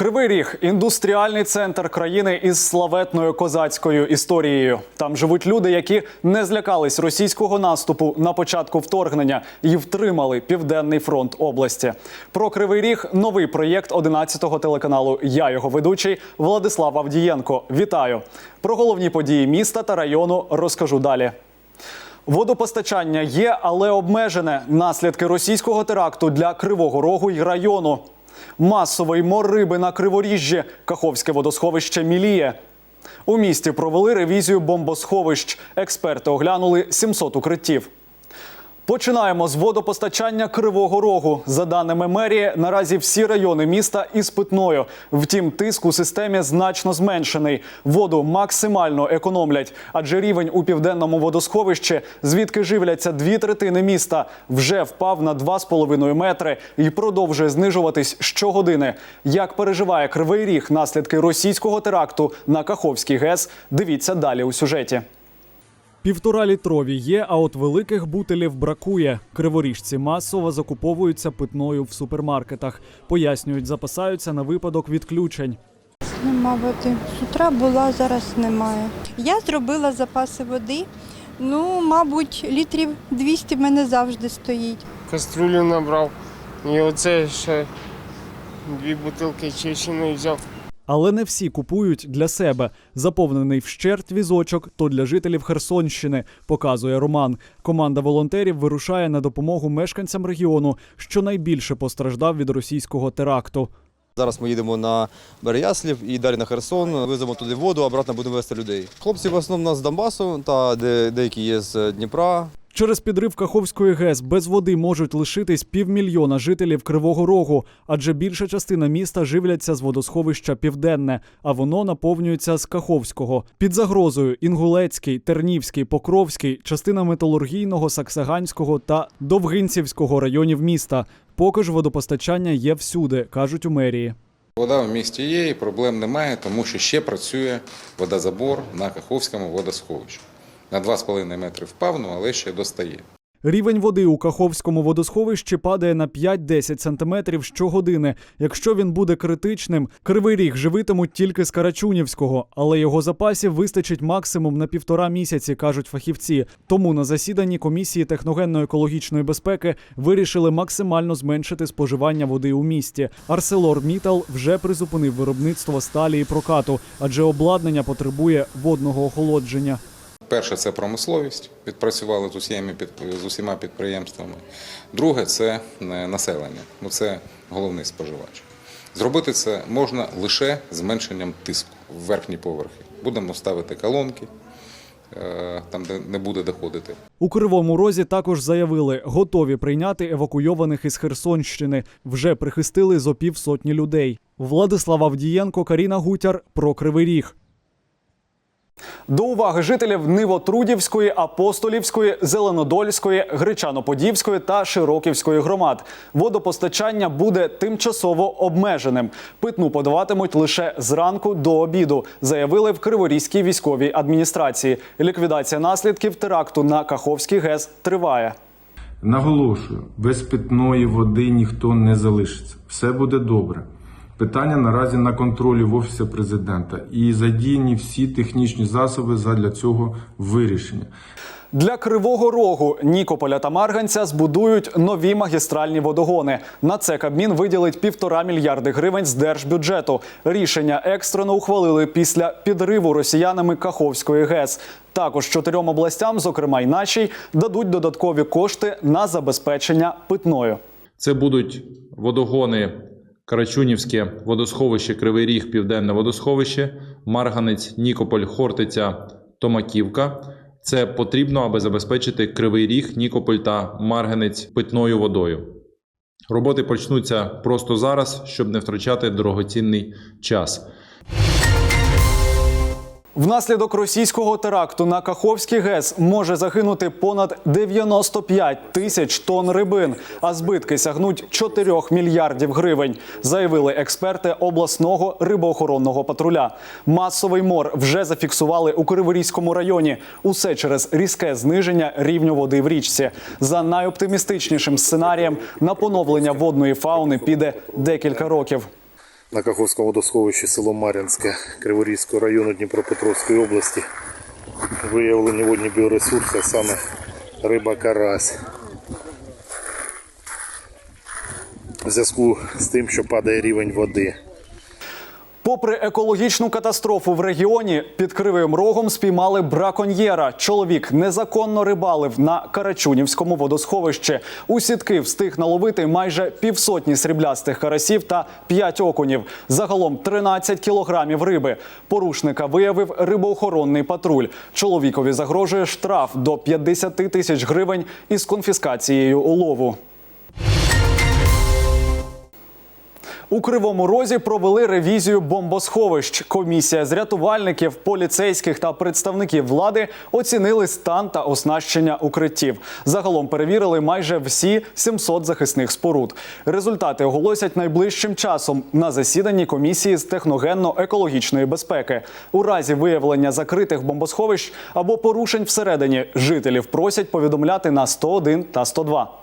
Кривий Ріг індустріальний центр країни із славетною козацькою історією. Там живуть люди, які не злякались російського наступу на початку вторгнення і втримали південний фронт області. Про Кривий Ріг новий проєкт 11-го телеканалу. Я його ведучий Владислав Авдієнко. Вітаю! Про головні події міста та району розкажу далі. Водопостачання є, але обмежене. Наслідки російського теракту для Кривого Рогу й району. Масовий мор риби на Криворіжжі. Каховське водосховище міліє. У місті провели ревізію бомбосховищ. Експерти оглянули 700 укриттів. Починаємо з водопостачання Кривого Рогу. За даними мерії, наразі всі райони міста із питною. Втім, тиск у системі значно зменшений. Воду максимально економлять, адже рівень у південному водосховищі, звідки живляться дві третини міста, вже впав на 2,5 метри і продовжує знижуватись щогодини. Як переживає Кривий Ріг наслідки російського теракту на Каховський ГЕС? Дивіться далі у сюжеті. Півтора літрові є, а от великих бутилів бракує. Криворіжці масово закуповуються питною в супермаркетах. Пояснюють, запасаються на випадок відключень. Нема води. З утра була, зараз немає. Я зробила запаси води. Ну, мабуть, літрів 200 в мене завжди стоїть. каструлю набрав. І оце ще дві бутилки чеченої взяв. Але не всі купують для себе. Заповнений вщерть візочок то для жителів Херсонщини, показує Роман. Команда волонтерів вирушає на допомогу мешканцям регіону, що найбільше постраждав від російського теракту. Зараз ми їдемо на Береяслів і далі на Херсон. Веземо туди воду, а обратно будемо везти людей. Хлопці в основному з Донбасу та де, деякі є з Дніпра. Через підрив Каховської ГЕС без води можуть лишитись півмільйона жителів Кривого Рогу, адже більша частина міста живляться з водосховища Південне, а воно наповнюється з Каховського. Під загрозою Інгулецький, Тернівський, Покровський, частина металургійного, Саксаганського та Довгинцівського районів міста. Поки ж водопостачання є всюди, кажуть у мерії. Вода в місті є і проблем немає, тому що ще працює водозабор на Каховському водосховищі. На 2,5 метри впав, але ще достає. Рівень води у Каховському водосховищі падає на 5-10 сантиметрів щогодини. Якщо він буде критичним, кривий ріг живитимуть тільки з Карачунівського, але його запасів вистачить максимум на півтора місяці, кажуть фахівці. Тому на засіданні комісії техногенно-екологічної безпеки вирішили максимально зменшити споживання води у місті. Арселор Мітал вже призупинив виробництво сталі і прокату, адже обладнання потребує водного охолодження. Перше це промисловість, відпрацювали з усіма, з усіма підприємствами. Друге це е, населення. Ну це головний споживач. Зробити це можна лише зменшенням тиску в верхні поверхи. Будемо ставити колонки, е, там де не буде доходити. У Кривому Розі також заявили, готові прийняти евакуйованих із Херсонщини. Вже прихистили зо півсотні людей. Владислав Авдієнко, Каріна Гутяр про Кривий Ріг. До уваги жителів Нивотрудівської, Апостолівської, Зеленодольської, Гречаноподільської та Широківської громад. Водопостачання буде тимчасово обмеженим. Питну подаватимуть лише зранку до обіду, заявили в Криворізькій військовій адміністрації. Ліквідація наслідків теракту на Каховський ГЕС триває. Наголошую, без питної води ніхто не залишиться. Все буде добре. Питання наразі на контролі в Офісі президента і задіяні всі технічні засоби задля цього вирішення. Для Кривого Рогу, Нікополя та Марганця збудують нові магістральні водогони. На це Кабмін виділить півтора мільярди гривень з держбюджету. Рішення екстрено ухвалили після підриву росіянами Каховської ГЕС. Також чотирьом областям, зокрема й нашій, дадуть додаткові кошти на забезпечення питною. Це будуть водогони Карачунівське водосховище, Кривий Ріг, Південне водосховище, Марганець, Нікополь, Хортиця, Томаківка. Це потрібно, аби забезпечити Кривий Ріг, Нікополь та Марганець питною водою. Роботи почнуться просто зараз, щоб не втрачати дорогоцінний час. Внаслідок російського теракту на Каховський ГЕС може загинути понад 95 тисяч тонн рибин, а збитки сягнуть 4 мільярдів гривень, заявили експерти обласного рибоохоронного патруля. Масовий мор вже зафіксували у Криворізькому районі. Усе через різке зниження рівню води в річці. За найоптимістичнішим сценарієм на поновлення водної фауни піде декілька років. На Каховському водосховищі село Мар'янське Криворізького району Дніпропетровської області виявлені водні біоресурси, саме риба карась. В зв'язку з тим, що падає рівень води. Попри екологічну катастрофу в регіоні, під кривим рогом спіймали браконьєра. Чоловік незаконно рибалив на Карачунівському водосховищі. У сітки встиг наловити майже півсотні сріблястих карасів та п'ять окунів. Загалом 13 кілограмів риби. Порушника виявив рибоохоронний патруль. Чоловікові загрожує штраф до 50 тисяч гривень із конфіскацією улову. У Кривому Розі провели ревізію бомбосховищ. Комісія з рятувальників, поліцейських та представників влади оцінили стан та оснащення укриттів. Загалом перевірили майже всі 700 захисних споруд. Результати оголосять найближчим часом на засіданні комісії з техногенно-екологічної безпеки. У разі виявлення закритих бомбосховищ або порушень всередині жителів просять повідомляти на 101 та 102.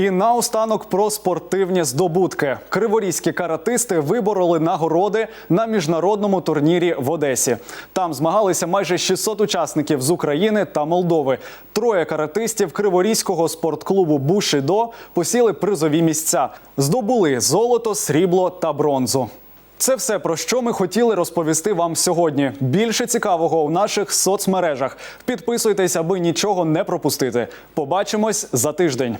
І наостанок про спортивні здобутки. Криворізькі каратисти вибороли нагороди на міжнародному турнірі в Одесі. Там змагалися майже 600 учасників з України та Молдови. Троє каратистів Криворізького спортклубу Бушидо посіли призові місця. Здобули золото, срібло та бронзу. Це все про що ми хотіли розповісти вам сьогодні. Більше цікавого у наших соцмережах. Підписуйтесь, аби нічого не пропустити. Побачимось за тиждень.